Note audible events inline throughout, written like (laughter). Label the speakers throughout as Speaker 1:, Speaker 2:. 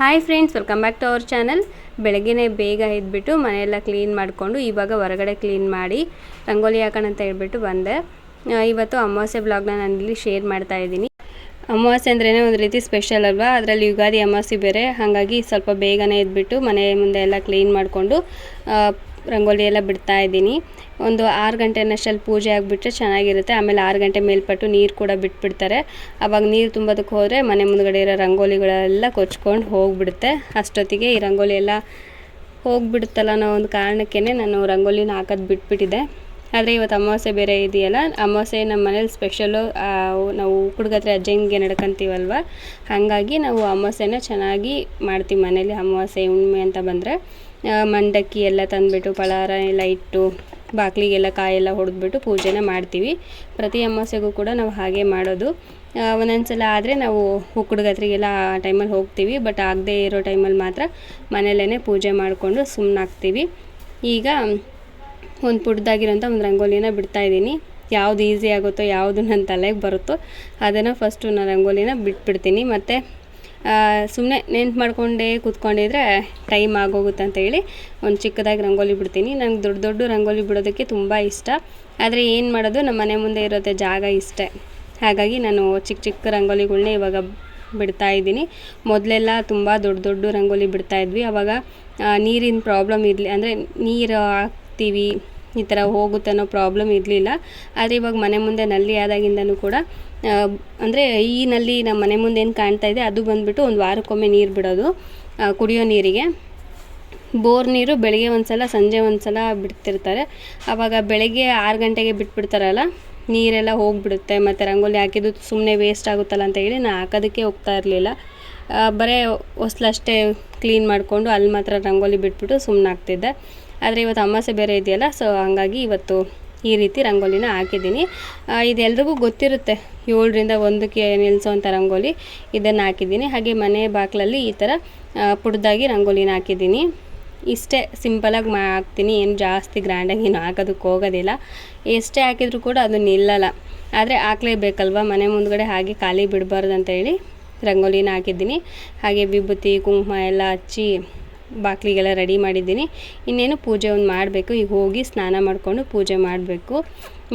Speaker 1: Hi friends welcome back to our channel ಬೆಳಗ್ಗೆ ಬೇಗ ಎದ್ಬಿಟ್ಟು ಮನೆಯೆಲ್ಲ ಕ್ಲೀನ್ ಮಾಡಿಕೊಂಡು ಇವಾಗ ಹೊರಗಡೆ ಕ್ಲೀನ್ ಮಾಡಿ ರಂಗೋಲಿ ಹಾಕೋಣ ಅಂತ ಹೇಳ್ಬಿಟ್ಟು ಬಂದೆ. ಇವತ್ತು ಅಮಾವಾಸ್ಯೆ ಬ್ಲಾಗ್ನ ನಾನು ಇಲ್ಲಿ ಶೇರ್ ಮಾಡ್ತಾ ಇದ್ದೀನಿ. ಅಮಾವಾಸ್ಯೆ ಅಂದ್ರೇ ಒಂದು ರೀತಿ ಸ್ಪೆಷಲ್ ಅಲ್ವಾ? ಅದರಲ್ಲಿ ಯುಗಾದಿ ಅಮಾವಾಸ್ಯೆ ಬೇರೆ. ಹಾಗಾಗಿ ಸ್ವಲ್ಪ ಬೇಗನೆ ಎದ್ಬಿಟ್ಟು ಮನೆ ಮುಂದೆ ಎಲ್ಲ ಕ್ಲೀನ್ ಮಾಡಿಕೊಂಡು ರಂಗೋಲಿ ಎಲ್ಲ ಬಿಡ್ತಾ ಇದ್ದೀನಿ. ಒಂದು ಆರು ಗಂಟೆನಷ್ಟಲ್ಲಿ ಪೂಜೆ ಆಗಿಬಿಟ್ರೆ ಚೆನ್ನಾಗಿರುತ್ತೆ. ಆಮೇಲೆ ಆರು ಗಂಟೆ ಮೇಲ್ಪಟ್ಟು ನೀರು ಕೂಡ ಬಿಟ್ಬಿಡ್ತಾರೆ. ಆವಾಗ ನೀರು ತುಂಬೋದಕ್ಕೆ ಹೋದರೆ ಮನೆ ಮುಂದ್ಗಡೆ ಇರೋ ರಂಗೋಲಿಗಳೆಲ್ಲ ಕೊಚ್ಕೊಂಡು ಹೋಗ್ಬಿಡುತ್ತೆ. ಅಷ್ಟೊತ್ತಿಗೆ ಈ ರಂಗೋಲಿ ಎಲ್ಲ ಹೋಗ್ಬಿಡುತ್ತಲ್ಲ ಅನ್ನೋ ಒಂದು ಕಾರಣಕ್ಕೇ ನಾನು ರಂಗೋಲಿನ ಹಾಕೋದು ಬಿಟ್ಬಿಟ್ಟಿದ್ದೆ. ಆದರೆ ಇವತ್ತು ಅಮಾವಾಸ್ಯೆ ಬೇರೆ ಇದೆಯಲ್ಲ, ಅಮಾವಾಸ್ಯೆ ನಮ್ಮ ಮನೇಲಿ ಸ್ಪೆಷಲು ನಾವು ಕುಡ್ಗತ್ರೆ ಅಜ್ಜಂಗೆ ನಡ್ಕೊತೀವಲ್ವ? ಹಾಗಾಗಿ ನಾವು ಅಮಾವಾಸ್ಯೆನ ಚೆನ್ನಾಗಿ ಮಾಡ್ತೀವಿ ಮನೇಲಿ ಅಮಾವಾಸ್ಯೆ ಹುಣ್ಣಿಮೆ ಅಂತ ಬಂದರೆ. ಮಂಡಕ್ಕಿ ಎಲ್ಲ ತಂದುಬಿಟ್ಟು, ಪಳಾರ ಎಲ್ಲ ಇಟ್ಟು ಬಾಗಿಲಿಗೆಲ್ಲ ಕಾಯೆಲ್ಲ ಹೊಡೆದ್ಬಿಟ್ಟು ಪೂಜೆನ ಮಾಡ್ತೀವಿ. ಪ್ರತಿ ಅಮಾವಾಸ್ಯೆಗೂ ಕೂಡ ನಾವು ಹಾಗೆ ಮಾಡೋದು. ಒಂದೊಂದು ಸಲ ಆದರೆ ನಾವು ಹುಕ್ಕುಡ್ಗತ್ರಿಗೆಲ್ಲ ಆ ಟೈಮಲ್ಲಿ ಹೋಗ್ತೀವಿ, ಬಟ್ ಆಗದೇ ಇರೋ ಟೈಮಲ್ಲಿ ಮಾತ್ರ ಮನೆಯಲ್ಲೇ ಪೂಜೆ ಮಾಡಿಕೊಂಡು ಸುಮ್ಮನಾಗ್ತೀವಿ ಈಗ ಒಂದು ಪುಡ್ದಾಗಿರೋಂಥ ಒಂದು ರಂಗೋಲಿನ ಬಿಡ್ತಾ ಇದ್ದೀನಿ. ಯಾವುದು ಈಸಿ ಆಗುತ್ತೋ ಯಾವುದು ನನ್ನ ತಲೆಗೆ ಬರುತ್ತೋ ಅದನ್ನು ಫಸ್ಟು ನಾನು ರಂಗೋಲಿನ ಬಿಟ್ಬಿಡ್ತೀನಿ. ಮತ್ತು ಸುಮ್ಮನೆ ನೆನ್ಪು ಮಾಡಿಕೊಂಡೇ ಕೂತ್ಕೊಂಡಿದ್ರೆ ಟೈಮ್ ಆಗೋಗುತ್ತೆ ಅಂತ ಹೇಳಿ ಒಂದು ಚಿಕ್ಕದಾಗಿ ರಂಗೋಲಿ ಬಿಡ್ತೀನಿ. ನಂಗೆ ದೊಡ್ಡ ದೊಡ್ಡ ರಂಗೋಲಿ ಬಿಡೋದಕ್ಕೆ ತುಂಬ ಇಷ್ಟ. ಆದರೆ ಏನು ಮಾಡೋದು ನಮ್ಮ ಮನೆ ಮುಂದೆ ಇರೋದೇ ಜಾಗ ಇಷ್ಟೇ. ಹಾಗಾಗಿ ನಾನು ಚಿಕ್ಕ ಚಿಕ್ಕ ರಂಗೋಲಿಗಳನ್ನೇ ಇವಾಗ ಬಿಡ್ತಾ ಇದ್ದೀನಿ. ಮೊದಲೆಲ್ಲ ತುಂಬ ದೊಡ್ಡ ದೊಡ್ಡ ರಂಗೋಲಿ ಬಿಡ್ತಾಯಿದ್ವಿ ಆವಾಗ ನೀರಿನ ಪ್ರಾಬ್ಲಮ್ ಇರಲಿ, ಅಂದರೆ ನೀರು ಹಾಕ್ತೀವಿ ಈ ಥರ ಹೋಗುತ್ತೆ ಅನ್ನೋ ಪ್ರಾಬ್ಲಮ್ ಇರಲಿಲ್ಲ. ಆದರೆ ಇವಾಗ ಮನೆ ಮುಂದೆ ನಲ್ಲಿ ಆದಾಗಿಂದನೂ ಕೂಡ ಅಂದರೆ ಈ ನಲ್ಲಿ ನಮ್ಮ ಮನೆ ಮುಂದೆ ಏನು ಕಾಣ್ತಾ ಇದೆ, ಅದು ಬಂದುಬಿಟ್ಟು ಒಂದು ವಾರಕ್ಕೊಮ್ಮೆ ನೀರು ಬಿಡೋದು ಕುಡಿಯೋ ನೀರಿಗೆ. ಬೋರ್ ನೀರು ಬೆಳಗ್ಗೆ ಒಂದು ಸಲ ಸಂಜೆ ಒಂದು ಸಲ ಬಿಡ್ತಿರ್ತಾರೆ. ಆವಾಗ ಬೆಳಗ್ಗೆ ಆರು ಗಂಟೆಗೆ ಬಿಟ್ಬಿಡ್ತಾರಲ್ಲ, ನೀರೆಲ್ಲ ಹೋಗ್ಬಿಡುತ್ತೆ, ಮತ್ತು ರಂಗೋಲಿ ಹಾಕಿದ್ದು ಸುಮ್ಮನೆ ವೇಸ್ಟ್ ಆಗುತ್ತಲ್ಲ ಅಂತ ಹೇಳಿ ನಾನು ಹಾಕೋದಕ್ಕೆ ಹೋಗ್ತಾ ಇರಲಿಲ್ಲ. ಬರೀ ಹೊಸ್ಲಷ್ಟೇ ಕ್ಲೀನ್ ಮಾಡಿಕೊಂಡು ಅಲ್ಲಿ ಮಾತ್ರ ರಂಗೋಲಿ ಬಿಟ್ಬಿಟ್ಟು ಸುಮ್ಮನಾಗ್ತಿದ್ದೆ ಆದರೆ ಇವತ್ತು ಅಮಾಸೆ ಬೇರೆ ಇದೆಯಲ್ಲ ಸೊ ಹಂಗಾಗಿ ಇವತ್ತು ಈ ರೀತಿ ರಂಗೋಲಿನ ಹಾಕಿದ್ದೀನಿ. ಇದೆಲ್ರಿಗೂ ಗೊತ್ತಿರುತ್ತೆ, ಏಳರಿಂದ ಒಂದಕ್ಕೆ ನಿಲ್ಲಿಸೋವಂಥ ರಂಗೋಲಿ ಇದನ್ನು ಹಾಕಿದ್ದೀನಿ. ಹಾಗೆ ಮನೆ ಬಾಗಿಲಲ್ಲಿ ಈ ಥರ ಪುಡ್ದಾಗಿ ರಂಗೋಲಿನ ಹಾಕಿದ್ದೀನಿ. ಇಷ್ಟೇ ಸಿಂಪಲಾಗಿ ಮಾ, ಹಾಕ್ತೀನಿ, ಏನು ಜಾಸ್ತಿ ಗ್ರ್ಯಾಂಡಾಗಿ ಏನು ಹಾಕೋದಕ್ಕೆ ಹೋಗೋದಿಲ್ಲ. ಎಷ್ಟೇ ಹಾಕಿದರೂ ಕೂಡ ಅದು ನಿಲ್ಲಲ್ಲ. ಆದರೆ ಹಾಕ್ಲೇಬೇಕಲ್ವ, ಮನೆ ಮುಂದ್ಗಡೆ ಹಾಗೆ ಖಾಲಿ ಬಿಡಬಾರ್ದು ಅಂತ ಹೇಳಿ ರಂಗೋಲಿನ ಹಾಕಿದ್ದೀನಿ. ಹಾಗೆ ವಿಭೂತಿ, ಕುಂಕುಮ ಎಲ್ಲ ಹಚ್ಚಿ ಬಾಗಿಲಿಗೆಲ್ಲ ರೆಡಿ ಮಾಡಿದ್ದೀನಿ. ಇನ್ನೇನು ಪೂಜೆ ಒಂದು ಮಾಡಬೇಕು. ಈಗ ಹೋಗಿ ಸ್ನಾನ ಮಾಡಿಕೊಂಡು ಪೂಜೆ ಮಾಡಬೇಕು.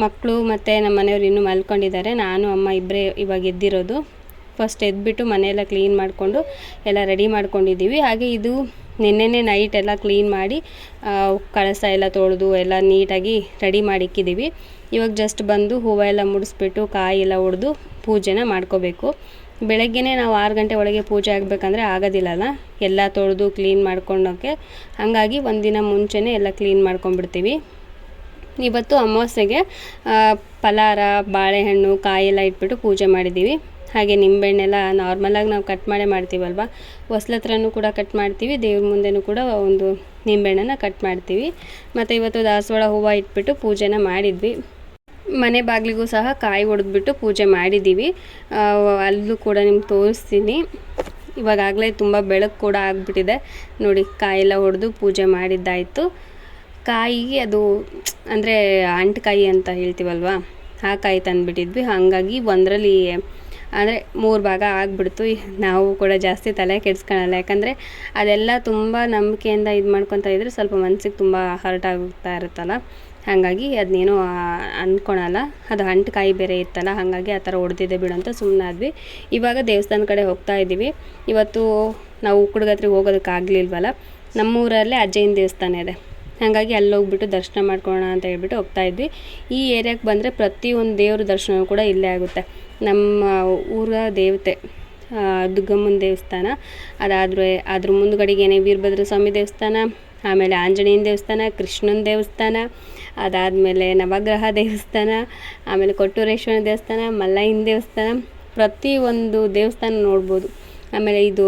Speaker 1: ಮಕ್ಕಳು ಮತ್ತು ನಮ್ಮ ಮನೆಯವ್ರು ಇನ್ನೂ ಮಲ್ಕೊಂಡಿದ್ದಾರೆ. ನಾನು, ಅಮ್ಮ ಇಬ್ಬರೇ ಇವಾಗ ಎದ್ದಿರೋದು. ಫಸ್ಟ್ ಎದ್ಬಿಟ್ಟು ಮನೆಯೆಲ್ಲ ಕ್ಲೀನ್ ಮಾಡಿಕೊಂಡು ಎಲ್ಲ ರೆಡಿ ಮಾಡ್ಕೊಂಡಿದ್ದೀವಿ. ಹಾಗೆ ಇದು ನಿನ್ನೆನೇ ನೈಟ್ ಎಲ್ಲ ಕ್ಲೀನ್ ಮಾಡಿ ಕಳಸ ಎಲ್ಲ ತೊಳೆದು ಎಲ್ಲ ನೀಟಾಗಿ ರೆಡಿ ಮಾಡಿಕ್ಕಿದ್ದೀವಿ. ಇವಾಗ ಜಸ್ಟ್ ಬಂದು ಹೂವು ಎಲ್ಲ ಮುಡಿಸ್ಬಿಟ್ಟು ಕಾಯಿ ಎಲ್ಲ ಹೊಡೆದು ಪೂಜೆನ ಮಾಡ್ಕೋಬೇಕು. ಬೆಳಗ್ಗೆನೇ ನಾವು ಆರು ಗಂಟೆ ಒಳಗೆ ಪೂಜೆ ಆಗಬೇಕಂದ್ರೆ ಆಗೋದಿಲ್ಲಲ್ಲ? ಎಲ್ಲ ತೊಳೆದು ಕ್ಲೀನ್ ಮಾಡ್ಕೊಂಡೋಕೆ. ಹಾಗಾಗಿ ಒಂದಿನ ಮುಂಚೆನೇ ಎಲ್ಲ ಕ್ಲೀನ್ ಮಾಡ್ಕೊಂಡ್ಬಿಡ್ತೀವಿ. ಇವತ್ತು ಅಮಾವಾಸ್ಯೆಗೆ ಪಲಾರ ಬಾಳೆಹಣ್ಣು, ಕಾಯೆಲ್ಲ ಇಟ್ಬಿಟ್ಟು ಪೂಜೆ ಮಾಡಿದ್ದೀವಿ. ಹಾಗೆ ನಿಂಬೆಹಣ್ಣೆಲ್ಲ ನಾರ್ಮಲಾಗಿ ನಾವು ಕಟ್ ಮಾಡೇ ಮಾಡ್ತೀವಲ್ವ? ಹೊಸ್ಲತ್ರನೂ ಕೂಡ ಕಟ್ ಮಾಡ್ತೀವಿ, ದೇವ್ರ ಮುಂದೆನೂ ಕೂಡ ಒಂದು ನಿಂಬೆಹಣ್ಣನ್ನು ಕಟ್ ಮಾಡ್ತೀವಿ. ಮತ್ತು ಇವತ್ತು ದಾಸವಾಳ ಹೂವು ಇಟ್ಬಿಟ್ಟು ಪೂಜೆನ ಮಾಡಿದ್ವಿ. ಮನೆ ಬಾಗಿಲಿಗೂ ಸಹ ಕಾಯಿ ಹೊಡೆದ್ಬಿಟ್ಟು ಪೂಜೆ ಮಾಡಿದ್ದೀವಿ. ಅಲ್ಲೂ ಕೂಡ ನಿಮ್ಗೆ ತೋರಿಸ್ತೀನಿ. ಇವಾಗಾಗಲೇ ತುಂಬ ಬೆಳಕು ಕೂಡ ಆಗಿಬಿಟ್ಟಿದೆ. ನೋಡಿ ಕಾಯಿ ಎಲ್ಲ ಹೊಡೆದು ಪೂಜೆ ಮಾಡಿದ್ದಾಯಿತು. ಕಾಯಿಗೆ ಅದು, ಅಂದರೆ ಅಂಟುಕಾಯಿ ಅಂತ ಹೇಳ್ತೀವಲ್ವ? ಆ ಕಾಯಿ ತಂದುಬಿಟ್ಟಿದ್ವಿ. ಹಾಗಾಗಿ ಒಂದರಲ್ಲಿ, ಅಂದರೆ ಮೂರು ಭಾಗ ಆಗಿಬಿಡ್ತು. ನಾವು ಕೂಡ ಜಾಸ್ತಿ ತಲೆ ಕೆಡಿಸ್ಕೊಳಲ್ಲ. ಯಾಕಂದರೆ ಅದೆಲ್ಲ ತುಂಬ ನಂಬಿಕೆಯಿಂದ ಇದು ಮಾಡ್ಕೊತಾ ಇದ್ದರೆ ಸ್ವಲ್ಪ ಮನಸ್ಸಿಗೆ ತುಂಬ ಹರ್ಟ್ ಆಗ್ತಾ ಇರುತ್ತಲ್ಲ. ಹಾಗಾಗಿ ಅದನ್ನೇನೋ ಅಂದ್ಕೊಳಲ್ಲ. ಅದು ಅಂಟುಕಾಯಿ ಬೇರೆ ಇತ್ತಲ್ಲ, ಹಾಗಾಗಿ ಆ ಥರ ಹೊಡೆದಿದೆ ಬಿಡು ಅಂತ ಸುಮ್ಮನಾದ್ವಿ ಇವಾಗ ದೇವಸ್ಥಾನ ಕಡೆ ಹೋಗ್ತಾ ಇದ್ದೀವಿ. ಇವತ್ತು ನಾವು ಉಕ್ಕುಡ್ಗತ್ರಿಗೆ ಹೋಗೋದಕ್ಕಾಗಲಿಲ್ವಲ್ಲ ನಮ್ಮೂರಲ್ಲೇ ಅಜ್ಜಯ್ಯನ ದೇವಸ್ಥಾನ ಇದೆ. ಹಾಗಾಗಿ ಅಲ್ಲಿ ಹೋಗ್ಬಿಟ್ಟು ದರ್ಶನ ಮಾಡ್ಕೊಳ್ಳೋಣ ಅಂತ ಹೇಳ್ಬಿಟ್ಟು ಹೋಗ್ತಾ ಇದ್ವಿ. ಈ ಏರಿಯಾಕ್ಕೆ ಬಂದರೆ ಪ್ರತಿಯೊಂದು ದೇವ್ರ ದರ್ಶನ ಕೂಡ ಇಲ್ಲೇ ಆಗುತ್ತೆ. ನಮ್ಮ ಊರ ದೇವತೆ ದುಗ್ಗಮ್ಮನ ದೇವಸ್ಥಾನ, ಅದಾದರೆ, ಅದ್ರ ಮುಂದ್ಗಡೆಗೇನೆ ವೀರಭದ್ರ ಸ್ವಾಮಿ ದೇವಸ್ಥಾನ, ಆಮೇಲೆ ಆಂಜನೇಯನ ದೇವಸ್ಥಾನ, ಕೃಷ್ಣನ ದೇವಸ್ಥಾನ ಅದಾದಮೇಲೆ ನವಗ್ರಹ ದೇವಸ್ಥಾನ, ಆಮೇಲೆ ಕೊಟ್ಟೂರೇಶ್ವರ ದೇವಸ್ಥಾನ, ಮಲ್ಲಯ್ಯನ ದೇವಸ್ಥಾನ, ಪ್ರತಿ ಒಂದು ದೇವಸ್ಥಾನ ನೋಡ್ಬೋದು. ಆಮೇಲೆ ಇದು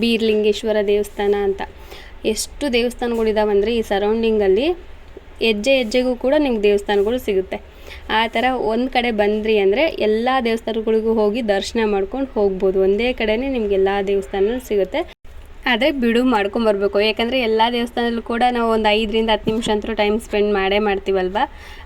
Speaker 1: ಬೀರ್ಲಿಂಗೇಶ್ವರ ದೇವಸ್ಥಾನ ಅಂತ. ಎಷ್ಟು ದೇವಸ್ಥಾನಗಳಿದಾವೆ ಅಂದರೆ ಈ ಸರೌಂಡಿಂಗಲ್ಲಿ ಹೆಜ್ಜೆ ಹೆಜ್ಜೆಗೂ ಕೂಡ ನಿಮ್ಗೆ ದೇವಸ್ಥಾನಗಳು ಸಿಗುತ್ತೆ. ಆ ಥರ ಒಂದು ಕಡೆ ಬಂದ್ರಿ ಅಂದರೆ ಎಲ್ಲ ದೇವಸ್ಥಾನಗಳಿಗೂ ಹೋಗಿ ದರ್ಶನ ಮಾಡ್ಕೊಂಡು ಹೋಗ್ಬೋದು. ಒಂದೇ ಕಡೆನೇ ನಿಮ್ಗೆ ಎಲ್ಲ ದೇವಸ್ಥಾನ ಸಿಗುತ್ತೆ. ಆದರೆ ಬಿಡು ಮಾಡ್ಕೊಂಬರ್ಬೇಕು ಯಾಕಂದರೆ ಎಲ್ಲ ದೇವಸ್ಥಾನದಲ್ಲೂ ಕೂಡ ನಾವು ಒಂದು ಐದರಿಂದ ಹತ್ತು ನಿಮಿಷ ಅಂತೂ ಟೈಮ್ ಸ್ಪೆಂಡ್ ಮಾಡೇ ಮಾಡ್ತೀವಲ್ವ?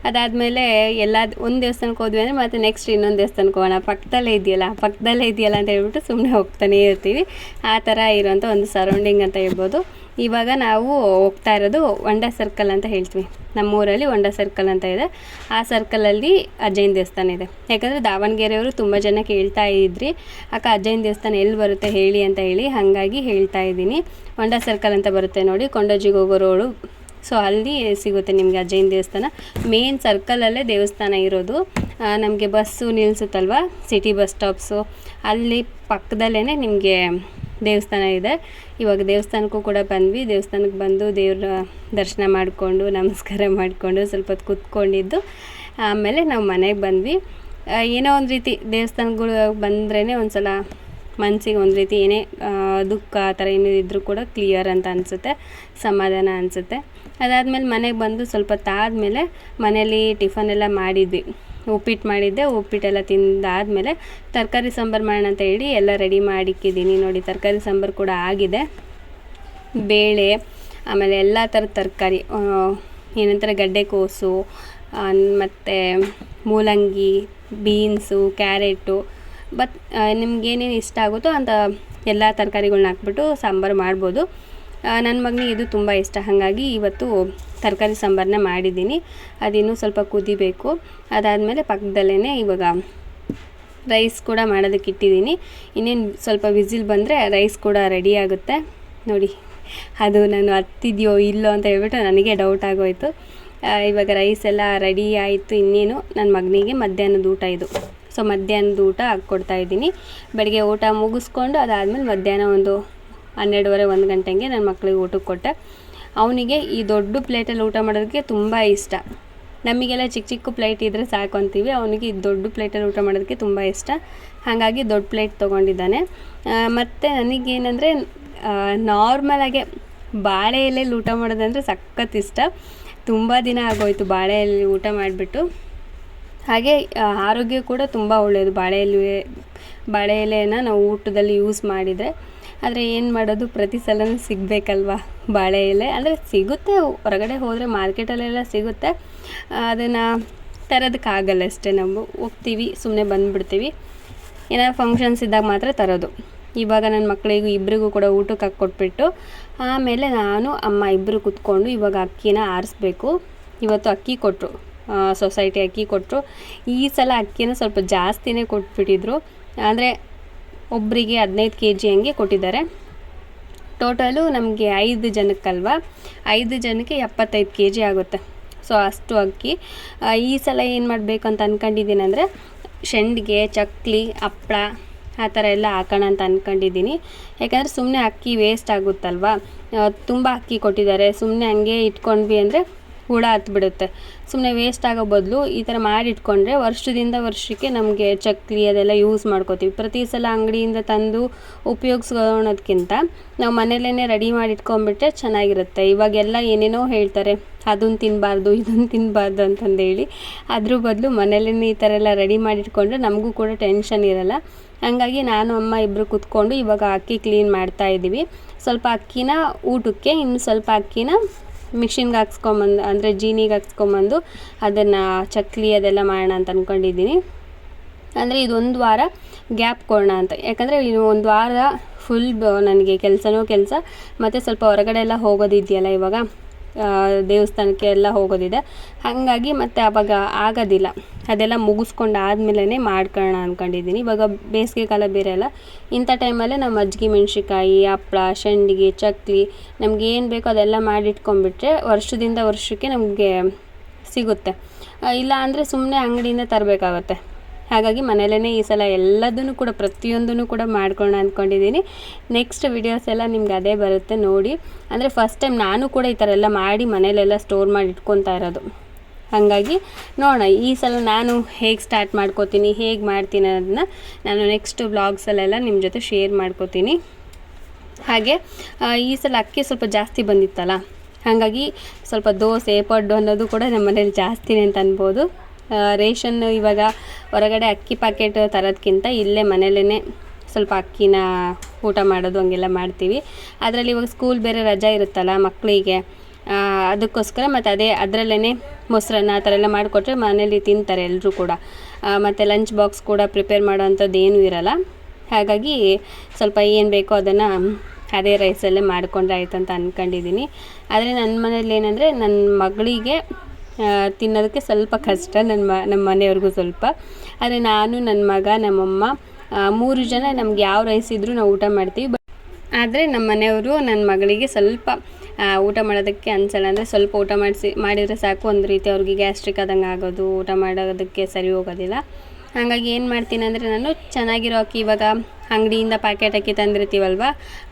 Speaker 1: ಅದಾದಮೇಲೆ ಎಲ್ಲ ಒಂದು ದೇವಸ್ಥಾನಕ್ಕೆ ಹೋದ್ವಿ ಅಂದರೆ ಮತ್ತೆ ನೆಕ್ಸ್ಟ್ ಇನ್ನೊಂದು ದೇವಸ್ಥಾನಕ್ಕೆ ಹೋಗೋಣ. ಪಕ್ಕದಲ್ಲೇ ಇದೆಯಲ್ಲ ಪಕ್ಕದಲ್ಲೇ ಇದೆಯಲ್ಲ ಅಂತ ಹೇಳ್ಬಿಟ್ಟು ಸುಮ್ಮನೆ ಹೋಗ್ತಾನೇ ಇರ್ತೀವಿ. ಆ ಥರ ಇರೋಂಥ ಒಂದು ಸರೌಂಡಿಂಗ್ ಅಂತ ಹೇಳ್ಬೋದು. ಇವಾಗ ನಾವು ಹೋಗ್ತಾ ಇರೋದು ಹೊಂಡ ಸರ್ಕಲ್ ಅಂತ ಹೇಳ್ತೀವಿ. ನಮ್ಮೂರಲ್ಲಿ ಹೊಂಡ ಸರ್ಕಲ್ ಅಂತ ಇದೆ. ಆ ಸರ್ಕಲಲ್ಲಿ ಅಜ್ಜಯ್ಯನ ದೇವಸ್ಥಾನ ಇದೆ. ಯಾಕಂದರೆ ದಾವಣಗೆರೆಯವರು ತುಂಬ ಜನ ಕೇಳ್ತಾ ಇದ್ರಿ. ಅಕ್ಕ ಅಜ್ಜಯ್ಯನ ದೇವಸ್ಥಾನ ಎಲ್ಲಿ ಬರುತ್ತೆ ಹೇಳಿ ಅಂತ ಹೇಳಿ ಹಾಗಾಗಿ ಹೇಳ್ತಾ ಇದ್ದೀನಿ. ಹೊಂಡ ಸರ್ಕಲ್ ಅಂತ ಬರುತ್ತೆ ನೋಡಿ ಕೊಂಡೋಜಿಗೆ ಹೋಗೋ ರೋಡು. ಸೊ ಅಲ್ಲಿ ಸಿಗುತ್ತೆ ನಿಮಗೆ ಅಜ್ಜಯ್ಯನ ದೇವಸ್ಥಾನ. ಮೇನ್ ಸರ್ಕಲಲ್ಲೇ ದೇವಸ್ಥಾನ ಇರೋದು. ನಮಗೆ ಬಸ್ಸು ನಿಲ್ಲಿಸುತ್ತಲ್ವ ಸಿಟಿ ಬಸ್ ಸ್ಟಾಪ್ಸು ಅಲ್ಲಿ ಪಕ್ಕದಲ್ಲೇ ನಿಮಗೆ ದೇವಸ್ಥಾನ ಇದೆ. ಇವಾಗ ದೇವಸ್ಥಾನಕ್ಕೂ ಕೂಡ ಬಂದ್ವಿ. ದೇವಸ್ಥಾನಕ್ಕೆ ಬಂದು ದೇವ್ರ ದರ್ಶನ ಮಾಡಿಕೊಂಡು, ನಮಸ್ಕಾರ ಮಾಡಿಕೊಂಡು ಸ್ವಲ್ಪ ಹೊತ್ತು ಕೂತ್ಕೊಂಡಿದ್ದು. ಆಮೇಲೆ ನಾವು ಮನೆಗೆ ಬಂದ್ವಿ. ಏನೋ ಒಂದು ರೀತಿ ದೇವಸ್ಥಾನಗಳು ಬಂದ್ರೇ ಒಂದು ಸಲ ಮನಸ್ಸಿಗೆ ಒಂದು ರೀತಿ ಏನೇ ದುಃಖ ಆ ಥರ ಏನೇ ಇದ್ದರೂ ಕೂಡ ಕ್ಲಿಯರ್ ಅಂತ ಅನಿಸುತ್ತೆ. ಸಮಾಧಾನ ಅನಿಸುತ್ತೆ. ಅದಾದಮೇಲೆ ಮನೆಗೆ ಬಂದು ಸ್ವಲ್ಪ ಹೊತ್ತಾದಮೇಲೆ ಮನೇಲಿ ಟಿಫನ್ ಎಲ್ಲ ಮಾಡಿದ್ವಿ. ಉಪ್ಪಿಟ್ಟು ಮಾಡಿದ್ದೆ, ಉಪ್ಪಿಟ್ಟೆಲ್ಲ ತಿಂದಾದಮೇಲೆ ತರಕಾರಿ ಸಾಂಬಾರು ಮಾಡೋಣ ಅಂತ ಹೇಳಿ ಎಲ್ಲ ರೆಡಿ ಮಾಡಿಕ್ಕಿದ್ದೀನಿ. ನೋಡಿ, ತರಕಾರಿ ಸಾಂಬಾರು ಕೂಡ ಆಗಿದೆ. ಬೇಳೆ, ಆಮೇಲೆ ಎಲ್ಲ ಥರದ ತರಕಾರಿ ಏನಂತಾರೆ ಗಡ್ಡೆಕೋಸು ಮತ್ತು ಮೂಲಂಗಿ, ಬೀನ್ಸು, ಕ್ಯಾರೆಟು. ಬಟ್ ನಿಮ್ಗೇನೇನು ಇಷ್ಟ ಆಗುತ್ತೋ ಅಂತ ಎಲ್ಲ ತರಕಾರಿಗಳ್ನ ಹಾಕ್ಬಿಟ್ಟು ಸಾಂಬಾರು ಮಾಡ್ಬೋದು. ನನ್ನ ಮಗನಿಗೆ ಇದು ತುಂಬ ಇಷ್ಟ. ಹಾಗಾಗಿ ಇವತ್ತು ತರಕಾರಿ ಸಾಂಬಾರನ್ನ ಮಾಡಿದ್ದೀನಿ. ಅದಿನ್ನೂ ಸ್ವಲ್ಪ ಕುದಿಬೇಕು. ಅದಾದಮೇಲೆ ಪಕ್ಕದಲ್ಲೇ ಇವಾಗ ರೈಸ್ ಕೂಡ ಮಾಡೋದಕ್ಕೆ ಇಟ್ಟಿದ್ದೀನಿ. ಇನ್ನೇನು ಸ್ವಲ್ಪ ವಿಸಿಲ್ ಬಂದರೆ ರೈಸ್ ಕೂಡ ರೆಡಿ ಆಗುತ್ತೆ. ನೋಡಿ, ಅದು ನಾನು ಹತ್ತಿದೆಯೋ ಇಲ್ಲೋ ಅಂತ ಹೇಳ್ಬಿಟ್ಟು ನನಗೆ ಡೌಟ್ ಆಗೋಯ್ತು. ಇವಾಗ ರೈಸ್ ಎಲ್ಲ ರೆಡಿ ಆಯಿತು ಇನ್ನೇನು. ನನ್ನ ಮಗನಿಗೆ ಮಧ್ಯಾಹ್ನದ ಊಟ ಇದು. ಸೊ ಮಧ್ಯಾಹ್ನದ ಊಟ ಹಾಕ್ಕೊಡ್ತಾ ಇದ್ದೀನಿ. ಬೆಳಗ್ಗೆ ಊಟ ಮುಗಿಸ್ಕೊಂಡು ಅದಾದಮೇಲೆ ಮಧ್ಯಾಹ್ನ ಒಂದು ಹನ್ನೆರಡುವರೆ, ಒಂದು ಗಂಟೆಗೆ ನನ್ನ ಮಕ್ಕಳಿಗೆ ಊಟಕ್ಕೆ ಕೊಟ್ಟೆ. ಅವನಿಗೆ ಈ ದೊಡ್ಡ ಪ್ಲೇಟಲ್ಲಿ ಊಟ ಮಾಡೋದಕ್ಕೆ ತುಂಬ ಇಷ್ಟ. ನಮಗೆಲ್ಲ ಚಿಕ್ಕ ಚಿಕ್ಕ ಪ್ಲೇಟ್ ಇದ್ದರೆ ಸಾಕು ಅಂತೀವಿ. ಅವನಿಗೆ ಈ ದೊಡ್ಡ ಪ್ಲೇಟಲ್ಲಿ ಊಟ ಮಾಡೋದಕ್ಕೆ ತುಂಬ ಇಷ್ಟ. ಹಾಗಾಗಿ ದೊಡ್ಡ ಪ್ಲೇಟ್ ತೊಗೊಂಡಿದ್ದಾನೆ. ಮತ್ತು ನನಗೇನೆಂದರೆ ನಾರ್ಮಲಾಗೆ ಬಾಳೆ ಎಲೆಯಲ್ಲಿ ಊಟ ಮಾಡೋದಂದರೆ ಸಖತ್ ಇಷ್ಟ. ತುಂಬ ದಿನ ಆಗೋಯ್ತು ಬಾಳೆ ಊಟ ಮಾಡಿಬಿಟ್ಟು. ಹಾಗೆ ಆರೋಗ್ಯ ಕೂಡ ತುಂಬ ಒಳ್ಳೆಯದು ಬಾಳೆ ಎಲೆ, ಬಾಳೆ ಎಲೆಯನ್ನು ನಾವು ಊಟದಲ್ಲಿ ಯೂಸ್ ಮಾಡಿದರೆ. ಆದರೆ ಏನು ಮಾಡೋದು? ಪ್ರತಿ ಸಲನೂ ಸಿಗಬೇಕಲ್ವಾ? ಬಾಳೆ ಎಲೆ? ಅಂದರೆ ಸಿಗುತ್ತೆ, ಹೊರಗಡೆ ಹೋದರೆ ಮಾರ್ಕೆಟಲ್ಲೆಲ್ಲ ಸಿಗುತ್ತೆ. ಅದನ್ನು ತರೋದಕ್ಕಾಗಲ್ಲ ಅಷ್ಟೇ ನಾವು ಹೋಗ್ತೀವಿ ಸುಮ್ಮನೆ ಬಂದುಬಿಡ್ತೀವಿ. ಏನಾದ್ರು ಫಂಕ್ಷನ್ಸ್ ಇದ್ದಾಗ ಮಾತ್ರ ತರೋದು. ಇವಾಗ ನನ್ನ ಮಕ್ಕಳಿಗೂ ಇಬ್ಬರಿಗೂ ಕೂಡ ಊಟಕ್ಕೆ ಹಾಕ್ಕೊಟ್ಬಿಟ್ಟು, ಆಮೇಲೆ ನಾನು, ಅಮ್ಮ ಇಬ್ಬರು ಕೂತ್ಕೊಂಡು ಇವಾಗ ಅಕ್ಕಿನ ಆರಿಸ್ಬೇಕು. ಇವತ್ತು ಅಕ್ಕಿ ಕೊಟ್ಟರು ಸೊಸೈಟಿ ಅಕ್ಕಿ ಕೊಟ್ಟರು ಈ ಸಲ ಅಕ್ಕಿನ ಸ್ವಲ್ಪ ಜಾಸ್ತಿನೇ ಕೊಟ್ಬಿಟ್ಟಿದ್ರು. ಅಂದರೆ ಒಬ್ಬರಿಗೆ ಹದಿನೈದು ಕೆ ಜಿ ಹಂಗೆ ಕೊಟ್ಟಿದ್ದಾರೆ. ಟೋಟಲು ನಮಗೆ ಐದು ಜನಕ್ಕಲ್ವ? ಐದು ಜನಕ್ಕೆ ಎಪ್ಪತ್ತೈದು ಕೆ ಜಿ ಆಗುತ್ತೆ. ಸೊ ಅಷ್ಟು ಅಕ್ಕಿ. ಈ ಸಲ ಏನು ಮಾಡಬೇಕು ಅಂತ ಅಂದ್ಕೊಂಡಿದ್ದೀನಿ ಅಂದರೆ, ಶೆಂಡಿಗೆ, ಚಕ್ಲಿ ಹಪ್ಪಳ ಆ ಥರ ಎಲ್ಲ ಹಾಕೋಣ ಅಂತ ಅಂದ್ಕೊಂಡಿದ್ದೀನಿ ಯಾಕಂದರೆ ಸುಮ್ಮನೆ ಅಕ್ಕಿ ವೇಸ್ಟ್ ಆಗುತ್ತಲ್ವ? ತುಂಬ ಅಕ್ಕಿ ಕೊಟ್ಟಿದ್ದಾರೆ. ಸುಮ್ಮನೆ ಹಂಗೆ ಇಟ್ಕೊಂಡ್ವಿ ಅಂದರೆ ಹುಳ ಹತ್ಬಿಡುತ್ತೆ. ಸುಮ್ಮನೆ ವೇಸ್ಟ್ ಆಗೋ ಬದಲು ಈ ಥರ ಮಾಡಿ ಇಟ್ಕೊಂಡ್ರೆ ವರ್ಷದಿಂದ ವರ್ಷಕ್ಕೆ ನಮಗೆ ಚಕ್ಲಿ ಅದೆಲ್ಲ ಯೂಸ್ ಮಾಡ್ಕೋತೀವಿ. ಪ್ರತಿ ಸಲ ಅಂಗಡಿಯಿಂದ ತಂದು ಉಪಯೋಗಿಸ್ಕೊಳೋದಕ್ಕಿಂತ ನಾವು ಮನೇಲೇ ರೆಡಿ ಮಾಡಿ ಇಟ್ಕೊಂಡ್ಬಿಟ್ರೆ ಚೆನ್ನಾಗಿರುತ್ತೆ. ಇವಾಗೆಲ್ಲ ಏನೇನೋ ಹೇಳ್ತಾರೆ ಅದನ್ನು ತಿನ್ನಬಾರ್ದು ಇದನ್ನು ತಿನ್ನಬಾರ್ದು ಅಂತಂದೇಳಿ. ಅದ್ರ ಬದಲು ಮನೇಲೇ ಈ ಥರ ಎಲ್ಲ ರೆಡಿ ಮಾಡಿ ಇಟ್ಕೊಂಡ್ರೆ ನಮಗೂ ಕೂಡ ಟೆನ್ಷನ್ ಇರಲ್ಲ. ಹಾಗಾಗಿ ನಾನು, ಅಮ್ಮ ಇಬ್ಬರು ಕೂತ್ಕೊಂಡು ಇವಾಗ ಅಕ್ಕಿ ಕ್ಲೀನ್ ಮಾಡ್ತಾ ಇದ್ದೀವಿ. ಸ್ವಲ್ಪ ಅಕ್ಕಿನ ಊಟಕ್ಕೆ, ಇನ್ನು ಸ್ವಲ್ಪ ಅಕ್ಕಿನ ಮಿಷಿನ್ಗೆ ಹಾಕ್ಸ್ಕೊಂಬಂದು, ಅಂದರೆ ಜೀನಿಗೆ ಹಾಕ್ಸ್ಕೊಂಬಂದು ಅದನ್ನು ಚಕ್ಲಿ ಅದೆಲ್ಲ ಮಾಡೋಣ ಅಂತ ಅಂದ್ಕೊಂಡಿದ್ದೀನಿ ಅಂದರೆ ಇದೊಂದು ವಾರ ಗ್ಯಾಪ್ ಕೊಡೋಣ ಅಂತ. ಯಾಕಂದರೆ ಇನ್ನು ಒಂದು ವಾರ ಫುಲ್ ನನಗೆ ಕೆಲಸನೂ ಕೆಲಸ, ಮತ್ತು ಸ್ವಲ್ಪ ಹೊರಗಡೆ ಎಲ್ಲ ಹೋಗೋದಿದೆಯಲ್ಲ ಇವಾಗ. ದೇವಸ್ಥಾನಕ್ಕೆ ಎಲ್ಲ ಹೋಗೋದಿದೆ. ಹಾಗಾಗಿ ಮತ್ತು ಆವಾಗ ಆಗೋದಿಲ್ಲ. ಅದೆಲ್ಲ ಮುಗಿಸ್ಕೊಂಡು ಆದಮೇಲೆ ಮಾಡ್ಕೊಳ್ಳೋಣ ಅಂದ್ಕೊಂಡಿದ್ದೀನಿ ಇವಾಗ ಬೇಸಿಗೆ ಕಾಲ ಬೇರೆ ಅಲ್ಲ. ಇಂಥ ಟೈಮಲ್ಲೇ ನಾವು ಮಜ್ಜಿಗೆ ಮೆಣಸಿನ್ಕಾಯಿ, ಹಪ್ಳ ಸಂಡಿಗೆ ಚಕ್ಲಿ ನಮ್ಗೆ ಏನು ಬೇಕೋ ಅದೆಲ್ಲ ಮಾಡಿಟ್ಕೊಂಡ್ಬಿಟ್ರೆ ವರ್ಷದಿಂದ ವರ್ಷಕ್ಕೆ ನಮಗೆ ಸಿಗುತ್ತೆ. ಇಲ್ಲ ಅಂದರೆ ಸುಮ್ಮನೆ ಅಂಗಡಿಯಿಂದ ತರಬೇಕಾಗತ್ತೆ. ಹಾಗಾಗಿ ಮನೇಲೇ ಈ ಸಲ ಎಲ್ಲದನ್ನು ಕೂಡ ಪ್ರತಿಯೊಂದನ್ನು ಕೂಡ ಮಾಡ್ಕೊಳ್ಳೋಣ ಅಂದ್ಕೊಂಡಿದ್ದೀನಿ. ನೆಕ್ಸ್ಟ್ ವಿಡಿಯೋಸ್ ಎಲ್ಲ ನಿಮ್ಗೆ ಅದೇ ಬರುತ್ತೆ ನೋಡಿ. ಅಂದರೆ ಫಸ್ಟ್ ಟೈಮ್ ನಾನು ಕೂಡ ಈ ಥರ ಎಲ್ಲ ಮಾಡಿ ಮನೇಲೆಲ್ಲ ಸ್ಟೋರ್ ಮಾಡಿ ಇಟ್ಕೊತಾ ಇರೋದು. ಹಾಗಾಗಿ ನೋಡೋಣ, ಈ ಸಲ ನಾನು ಹೇಗೆ ಸ್ಟಾರ್ಟ್ ಮಾಡ್ಕೋತೀನಿ, ಹೇಗೆ ಮಾಡ್ತೀನಿ ಅನ್ನೋದನ್ನ ನಾನು ನೆಕ್ಸ್ಟ್ ಬ್ಲಾಗ್ಸಲ್ಲೆಲ್ಲ ನಿಮ್ಮ ಜೊತೆ ಶೇರ್ ಮಾಡ್ಕೋತೀನಿ. ಹಾಗೆ ಈ ಸಲ ಅಕ್ಕಿ ಸ್ವಲ್ಪ ಜಾಸ್ತಿ ಬಂದಿತ್ತಲ್ಲ, ಹಾಗಾಗಿ ಸ್ವಲ್ಪ ದೋಸೆ, ಪಡ್ಡು ಅನ್ನೋದು ಕೂಡ ನಮ್ಮ ಮನೇಲಿ ಜಾಸ್ತಿನೇ ಅಂತ ಅನ್ಬೋದು. ರೇಷನ್ ಇವಾಗ ಹೊರಗಡೆ ಅಕ್ಕಿ ಪ್ಯಾಕೆಟ್ ತರೋದಕ್ಕಿಂತ ಇಲ್ಲೇ ಮನೇಲೇ ಸ್ವಲ್ಪ ಅಕ್ಕಿನ ಊಟ ಮಾಡೋದು ಹಂಗೆಲ್ಲ ಮಾಡ್ತೀವಿ. ಅದರಲ್ಲಿ ಇವಾಗ ಸ್ಕೂಲ್ ಬೇರೆ ರಜಾ ಇರುತ್ತಲ್ಲ ಮಕ್ಕಳಿಗೆ ಅದಕ್ಕೋಸ್ಕರ ಮತ್ತು ಅದೇ ಅದರಲ್ಲೇ ಮೊಸರನ್ನ ಆ ಥರ ಎಲ್ಲ ಮಾಡಿಕೊಟ್ರೆ ಮನೇಲಿ ತಿಂತಾರೆ ಎಲ್ಲರೂ ಕೂಡ. ಮತ್ತು ಲಂಚ್ ಬಾಕ್ಸ್ ಕೂಡ ಪ್ರಿಪೇರ್ ಮಾಡೋವಂಥದ್ದು ಏನೂ ಇರಲ್ಲ. ಹಾಗಾಗಿ ಸ್ವಲ್ಪ ಏನು ಬೇಕೋ ಅದನ್ನು ಅದೇ ರೈಸಲ್ಲೇ ಮಾಡಿಕೊಂಡ್ರೆ ಆಯ್ತು ಅಂತ ಅಂದ್ಕೊಂಡಿದ್ದೀನಿ ಆದರೆ ನನ್ನ ಮನೇಲಿ ಏನಂದರೆ ನನ್ನ ಮಗಳಿಗೆ ತಿನ್ನೋದಕ್ಕೆ ಸ್ವಲ್ಪ ಕಷ್ಟ ನನ್ನ ಮ ನಮ್ಮ ಮನೆಯವ್ರಿಗೂ ಸ್ವಲ್ಪ. ಆದರೆ ನಾನು ನನ್ನ ಮಗ, ನಮ್ಮಮ್ಮ ಮೂರು ಜನ ನಮ್ಗೆ ಯಾವ ರೈಸ್ ಇದ್ದರೂ ನಾವು ಊಟ ಮಾಡ್ತೀವಿ. ಬಟ್ ಆದರೆ ನಮ್ಮ ಮನೆಯವರು ನನ್ನ ಮಗಳಿಗೆ ಸ್ವಲ್ಪ ಊಟ ಮಾಡೋದಕ್ಕೆ ಅನ್ಸಲ್ಲ. ಅಂದರೆ ಸ್ವಲ್ಪ ಊಟ ಮಾಡಿಸಿ, ಮಾಡಿದರೆ ಸಾಕು. ಒಂದು ರೀತಿ ಅವ್ರಿಗೆ ಗ್ಯಾಸ್ಟ್ರಿಕ್ ಆದಂಗೆ ಆಗೋದು, ಊಟ ಮಾಡೋದಕ್ಕೆ ಸರಿ ಹೋಗೋದಿಲ್ಲ. ಹಾಗಾಗಿ ಏನು ಮಾಡ್ತೀನಿ ಅಂದರೆ ನಾನು ಚೆನ್ನಾಗಿರೋ ಅಕ್ಕಿ ಇವಾಗ ಅಂಗಡಿಯಿಂದ ಪ್ಯಾಕೆಟ್ ಅಕ್ಕಿ ತಂದಿರ್ತೀವಲ್ವ?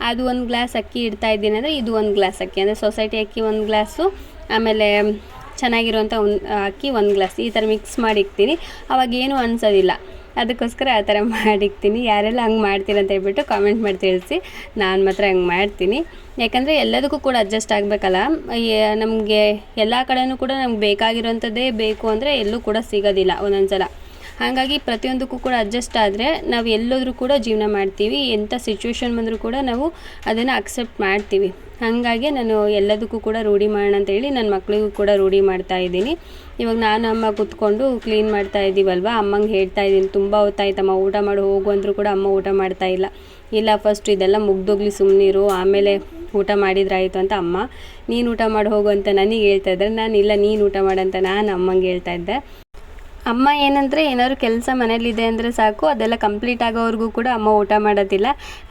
Speaker 1: ಅದು ಒಂದು ಗ್ಲಾಸ್ ಅಕ್ಕಿ ಇಡ್ತಾ ಇದ್ದೀನಿ ಅಂದರೆ ಇದು ಒಂದು ಗ್ಲಾಸ್ ಅಕ್ಕಿ. ಅಂದರೆ ಸೊಸೈಟಿ ಅಕ್ಕಿ ಒಂದು ಗ್ಲಾಸು, ಆಮೇಲೆ ಚೆನ್ನಾಗಿರುವಂಥ ಒಂದು ಅಕ್ಕಿ ಒಂದು ಗ್ಲಾಸ್ ಈ ಥರ ಮಿಕ್ಸ್ ಮಾಡಿ ಇಕ್ತೀನಿ ಅವಾಗ ಏನೂ ಅನ್ಸೋದಿಲ್ಲ. ಅದಕ್ಕೋಸ್ಕರ ಆ ಥರ (laughs) ಮಾಡಿಕ್ತೀನಿ. ಯಾರೆಲ್ಲ ಹಂಗೆ ಮಾಡ್ತೀರ ಅಂತ ಹೇಳ್ಬಿಟ್ಟು ಕಾಮೆಂಟ್ ಮಾಡಿ ತಿಳಿಸಿ. ನಾನು ಮಾತ್ರ ಹಂಗೆ ಮಾಡ್ತೀನಿ. ಯಾಕಂದರೆ ಎಲ್ಲದಕ್ಕೂ ಕೂಡ ಅಡ್ಜಸ್ಟ್ ಆಗಬೇಕಲ್ಲ. ನಮಗೆ ಎಲ್ಲ ಕಡೆಯೂ ಕೂಡ ನಮ್ಗೆ ಬೇಕಾಗಿರೋಂಥದ್ದೇ ಬೇಕು ಅಂದರೆ ಎಲ್ಲೂ ಕೂಡ ಸಿಗೋದಿಲ್ಲ ಒಂದೊಂದು ಸಲ ಹಾಗಾಗಿ ಪ್ರತಿಯೊಂದಕ್ಕೂ ಕೂಡ ಅಡ್ಜಸ್ಟ್ ಆದರೆ ನಾವು ಎಲ್ಲೋದ್ರೂ ಕೂಡ ಜೀವನ ಮಾಡ್ತೀವಿ. ಎಂಥ ಸಿಚುವೇಶನ್ ಬಂದರೂ ಕೂಡ ನಾವು ಅದನ್ನು ಅಕ್ಸೆಪ್ಟ್ ಮಾಡ್ತೀವಿ. ಹಾಗಾಗಿ ನಾನು ಎಲ್ಲದಕ್ಕೂ ಕೂಡ ರೂಢಿ ಮಾಡೋಣ ಅಂತೇಳಿ ನನ್ನ ಮಕ್ಕಳಿಗೂ ಕೂಡ ರೂಢಿ ಮಾಡ್ತಾ ಇದ್ದೀನಿ. ಇವಾಗ ನಾನು ಅಮ್ಮ ಕೂತ್ಕೊಂಡು ಕ್ಲೀನ್ ಮಾಡ್ತಾ ಇದ್ದೀವಲ್ವ ಅಮ್ಮಂಗೆ ಹೇಳ್ತಾ ಇದ್ದೀನಿ, ತುಂಬ ಹೊತ್ತಾಯ್ತಮ್ಮ ಊಟ ಮಾಡಿ, ಹೋಗು ಅಂದರೂ ಕೂಡ ಅಮ್ಮ ಊಟ ಮಾಡ್ತಾ ಇಲ್ಲ. ಇಲ್ಲ ಫಸ್ಟ್ ಇದೆಲ್ಲ ಮುಗ್ದೋಗ್ಲಿ ಸುಮ್ಮನಿರು ಆಮೇಲೆ ಊಟ ಮಾಡಿದ್ರಾಯಿತು ಅಂತ ಅಮ್ಮ. ನೀನು ಊಟ ಮಾಡಿ, ಹೋಗು ಅಂತ ನನಗೆ ಹೇಳ್ತಾ ಇದ್ದಾರೆ. ನಾನು, ಇಲ್ಲ, ನೀನು ಊಟ ಮಾಡಂತ ನಾನು ಅಮ್ಮಂಗೆ ಹೇಳ್ತಾ ಇದ್ದೆ. ಅಮ್ಮ ಏನಂದರೆ, ಏನಾದ್ರು ಕೆಲಸ ಮನೇಲಿದೆ ಅಂದರೆ ಸಾಕು, ಅದೆಲ್ಲ ಕಂಪ್ಲೀಟ್ ಆಗೋವರೆಗೂ ಕೂಡ ಅಮ್ಮ ಊಟ ಮಾಡೋದಿಲ್ಲ.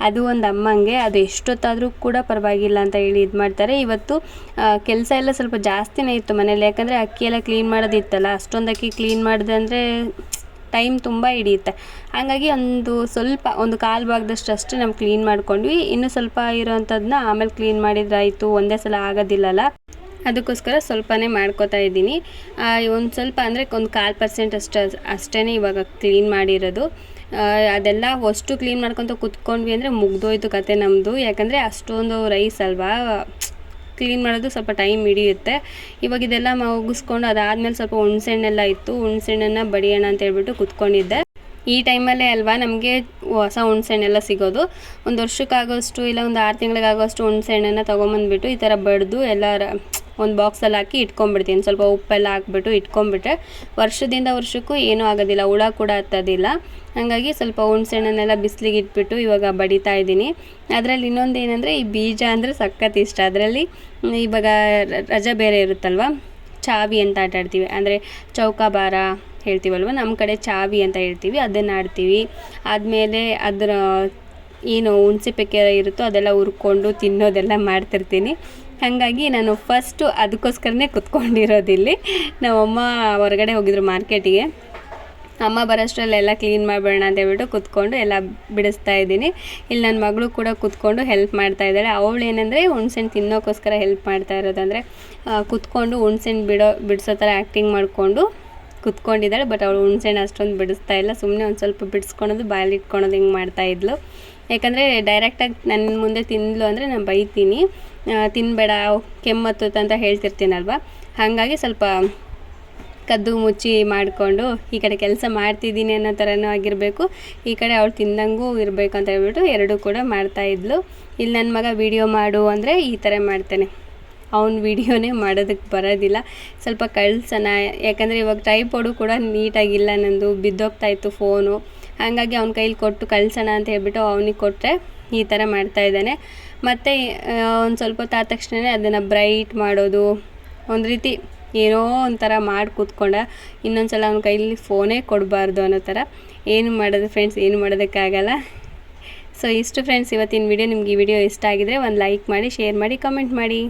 Speaker 1: ಅದು ಒಂದು ಅಮ್ಮಂಗೆ, ಅದು ಎಷ್ಟೊತ್ತಾದರೂ ಕೂಡ ಪರವಾಗಿಲ್ಲ ಅಂತ ಹೇಳಿ ಇದು ಮಾಡ್ತಾರೆ. ಇವತ್ತು ಕೆಲಸ ಎಲ್ಲ ಸ್ವಲ್ಪ ಜಾಸ್ತಿನೇ ಇತ್ತು ಮನೇಲಿ ಯಾಕಂದರೆ ಅಕ್ಕಿ ಎಲ್ಲ ಕ್ಲೀನ್ ಮಾಡೋದಿತ್ತಲ್ಲ, ಅಷ್ಟೊಂದು ಅಕ್ಕಿ ಕ್ಲೀನ್ ಮಾಡಿದೆ ಅಂದರೆ ಟೈಮ್ ತುಂಬ ಹಿಡಿಯುತ್ತೆ. ಹಾಗಾಗಿ ಒಂದು ಸ್ವಲ್ಪ, ಒಂದು ಕಾಲು ಭಾಗದಷ್ಟು ಅಷ್ಟೇ ನಾವು ಕ್ಲೀನ್ ಮಾಡ್ಕೊಂಡ್ವಿ. ಇನ್ನೂ ಸ್ವಲ್ಪ ಇರೋವಂಥದ್ದನ್ನ ಆಮೇಲೆ ಕ್ಲೀನ್ ಮಾಡಿದ್ರಾಯಿತು ಒಂದೇ ಸಲ ಆಗೋದಿಲ್ಲಲ್ಲ. ಅದಕ್ಕೋಸ್ಕರ ಸ್ವಲ್ಪನೇ ಮಾಡ್ಕೋತಾ ಇದ್ದೀನಿ. ಒಂದು ಸ್ವಲ್ಪ ಅಂದರೆ ಒಂದು ಕಾಲು ಪರ್ಸೆಂಟ್ ಅಷ್ಟು ಅಷ್ಟೇ ಇವಾಗ ಕ್ಲೀನ್ ಮಾಡಿರೋದು. ಅದೆಲ್ಲ ಅಷ್ಟು ಕ್ಲೀನ್ ಮಾಡ್ಕೊತ ಕುತ್ಕೊಂಡ್ವಿ ಅಂದರೆ ಮುಗ್ದೋಯ್ತು ಕತೆ ನಮ್ಮದು ಯಾಕಂದರೆ ಅಷ್ಟೊಂದು ರೈಸ್ ಅಲ್ವಾ ಕ್ಲೀನ್ ಮಾಡೋದು ಸ್ವಲ್ಪ ಟೈಮ್ ಹಿಡಿಯುತ್ತೆ. ಇವಾಗ ಇದೆಲ್ಲ ಮುಗಿಸ್ಕೊಂಡು ಅದಾದಮೇಲೆ ಸ್ವಲ್ಪ ಹುಣ್ಸೆಹಣ್ಣೆಲ್ಲ ಇತ್ತು. ಹುಣ್ಸೆಹಣ್ಣನ್ನು ಬಡಿಯೋಣ ಅಂತ ಹೇಳ್ಬಿಟ್ಟು ಕುತ್ಕೊಂಡಿದ್ದೆ. ಈ ಟೈಮಲ್ಲೇ ಅಲ್ವಾ ನಮಗೆ ಹೊಸ ಹುಣ್ಸೆಹಣ್ಣೆಲ್ಲ ಸಿಗೋದು. ಒಂದು ವರ್ಷಕ್ಕಾಗೋಷ್ಟು ಇಲ್ಲ, ಒಂದು ಆರು ತಿಂಗಳಿಗಾಗೋಷ್ಟು ಹುಣ್ಸೆಹಣ್ಣನ್ನು ತೊಗೊಂಬಂದ್ಬಿಟ್ಟು ಈ ಥರ ಬಡಿದು ಎಲ್ಲ ಒಂದು ಬಾಕ್ಸಲ್ಲಿ ಹಾಕಿ ಇಟ್ಕೊಂಡ್ಬಿಡ್ತೀನಿ ಸ್ವಲ್ಪ ಉಪ್ಪೆಲ್ಲ ಹಾಕ್ಬಿಟ್ಟು ಇಟ್ಕೊಂಡ್ಬಿಟ್ರೆ ವರ್ಷದಿಂದ ವರ್ಷಕ್ಕೂ ಏನೂ ಆಗೋದಿಲ್ಲ, ಹುಳ ಕೂಡ ಹತ್ತೋದಿಲ್ಲ. ಹಾಗಾಗಿ ಸ್ವಲ್ಪ ಹುಣ್ಸೆಹಣ್ಣನ್ನೆಲ್ಲ ಬಿಸಿಲಿಗೆ ಇಟ್ಬಿಟ್ಟು ಇವಾಗ ಬಡಿತಾ ಇದ್ದೀನಿ. ಅದರಲ್ಲಿ ಇನ್ನೊಂದು ಏನಂದರೆ ಈ ಬೀಜ ಅಂದರೆ ಸಖತ್ ಇಷ್ಟ. ಅದರಲ್ಲಿ ಇವಾಗ ರಜೆ ಬೇರೆ ಇರುತ್ತಲ್ವ? ಚಾವಿ ಅಂತ ಆಟ ಆಡ್ತೀವಿ. ಅಂದರೆ ಚೌಕಾಬಾರ ಹೇಳ್ತೀವಲ್ವ? ನಮ್ಮ ಕಡೆ ಚಾವಿ ಅಂತ ಹೇಳ್ತೀವಿ. ಅದನ್ನು ಆಡ್ತೀವಿ. ಆದಮೇಲೆ ಅದರ ಏನು ಹುಣಸೆ ಪೆಕ್ಕೆ ಇರುತ್ತೋ ಅದೆಲ್ಲ ಹುರ್ಕೊಂಡು ತಿನ್ನೋದೆಲ್ಲ ಮಾಡ್ತಿರ್ತೀನಿ. ಹಾಗಾಗಿ ನಾನು ಫಸ್ಟು ಅದಕ್ಕೋಸ್ಕರನೇ ಕುತ್ಕೊಂಡಿರೋದಿಲ್ಲಿ. ನಮ್ಮಮ್ಮ ಹೊರಗಡೆ ಹೋಗಿದ್ರು ಮಾರ್ಕೆಟಿಗೆ. ಅಮ್ಮ ಬರೋಷ್ಟರಲ್ಲಿ ಎಲ್ಲ ಕ್ಲೀನ್ ಮಾಡಿಬಿಡೋಣ ಅಂತ ಹೇಳ್ಬಿಟ್ಟು ಕುತ್ಕೊಂಡು ಎಲ್ಲ ಬಿಡಿಸ್ತಾ ಇದ್ದೀನಿ. ಇಲ್ಲಿ ನನ್ನ ಮಗಳು ಕೂಡ ಕುತ್ಕೊಂಡು ಹೆಲ್ಪ್ ಮಾಡ್ತಾ ಇದ್ದಾಳೆ. ಅವಳು ಏನಂದರೆ ಹುಣ್ಸೆಣ್ಣು ತಿನ್ನೋಕ್ಕೋಸ್ಕರ ಹೆಲ್ಪ್ ಮಾಡ್ತಾ ಇರೋದಂದರೆ ಕುತ್ಕೊಂಡು ಹುಣ್ಸೆಣ್ಣು ಬಿಡೋ, ಬಿಡಿಸೋ ಥರ ಆ್ಯಕ್ಟಿಂಗ್ ಮಾಡಿಕೊಂಡು ಕುತ್ಕೊಂಡಿದ್ದಾಳೆ. ಬಟ್ ಅವಳು ಹುಣ್ಸೆಣ್ಣು ಅಷ್ಟೊಂದು ಬಿಡಿಸ್ತಾ ಇಲ್ಲ. ಸುಮ್ಮನೆ ಒಂದು ಸ್ವಲ್ಪ ಬಿಡಿಸ್ಕೊಳೋದು, ಬಾಯಲ್ಲಿ ಇಟ್ಕೊಳೋದು ಹಿಂಗೆ ಮಾಡ್ತಾ ಇದ್ಲು. ಯಾಕಂದರೆ ಡೈರೆಕ್ಟಾಗಿ ನನ್ನ ಮುಂದೆ ತಿನ್ನಲು ಅಂದರೆ ನಾನು ಬೈತೀನಿ. ತಿನ್ನಬೇಡ ಕೆಮ್ಮತ್ತುತ್ತೆ ಅಂತ ಹೇಳ್ತಿರ್ತೀನಲ್ವ? ಹಾಗಾಗಿ ಸ್ವಲ್ಪ ಕದ್ದು ಮುಚ್ಚಿ ಮಾಡಿಕೊಂಡು ಈ ಕಡೆ ಕೆಲಸ ಮಾಡ್ತಿದ್ದೀನಿ ಅನ್ನೋ ಥರನೂ ಆಗಿರಬೇಕು. ಈ ಕಡೆ ಅವಳು ತಿಂದಂಗೂ ಇರಬೇಕು ಅಂತ ಹೇಳ್ಬಿಟ್ಟು ಎರಡೂ ಕೂಡ ಮಾಡ್ತಾಯಿದ್ಲು ಇಲ್ಲಿ ನನ್ನ ಮಗ ವಿಡಿಯೋ ಮಾಡು ಅಂದರೆ ಈ ಥರ ಮಾಡ್ತಾನೆ. ಅವ್ನು ವಿಡಿಯೋನೇ ಮಾಡೋದಕ್ಕೆ ಬರೋದಿಲ್ಲ. ಸ್ವಲ್ಪ ಕಳ್ಸೋಣ. ಯಾಕಂದರೆ ಇವಾಗ ಟೈಪೋಡು ಕೂಡ ನೀಟಾಗಿಲ್ಲ ನಂದು. ಬಿದ್ದೋಗ್ತಾಯಿತ್ತು ಫೋನು ಹಾಗಾಗಿ ಅವ್ನ ಕೈಲಿ ಕೊಟ್ಟು ಕಳ್ಸೋಣ ಅಂತ ಹೇಳ್ಬಿಟ್ಟು ಅವನಿಗೆ ಕೊಟ್ಟರೆ ಈ ಥರ ಮಾಡ್ತಾ ಇದ್ದಾನೆ. ಮತ್ತು ಒಂದು ಸ್ವಲ್ಪ ಹೊತ್ತು ಆದ ತಕ್ಷಣ ಅದನ್ನು ಬ್ರೈಟ್ ಮಾಡೋದು, ಒಂದು ರೀತಿ ಏನೋ ಒಂಥರ ಮಾಡಿ ಕೂತ್ಕೊಂಡ ಇನ್ನೊಂದು ಸಲ ಅವ್ನ ಕೈಲಿ ಫೋನೇ ಕೊಡಬಾರ್ದು ಅನ್ನೋ ಥರ. ಏನು ಮಾಡೋದು ಫ್ರೆಂಡ್ಸ್ ಏನು ಮಾಡೋದಕ್ಕಾಗಲ್ಲ. ಸೊ ಇಷ್ಟು ಫ್ರೆಂಡ್ಸ್ ಇವತ್ತಿನ ವಿಡಿಯೋ ನಿಮ್ಗೆ ಈ ವಿಡಿಯೋ ಇಷ್ಟ ಆಗಿದ್ರೆ ಒಂದು ಲೈಕ್ ಮಾಡಿ ಶೇರ್ ಮಾಡಿ ಕಮೆಂಟ್ ಮಾಡಿ.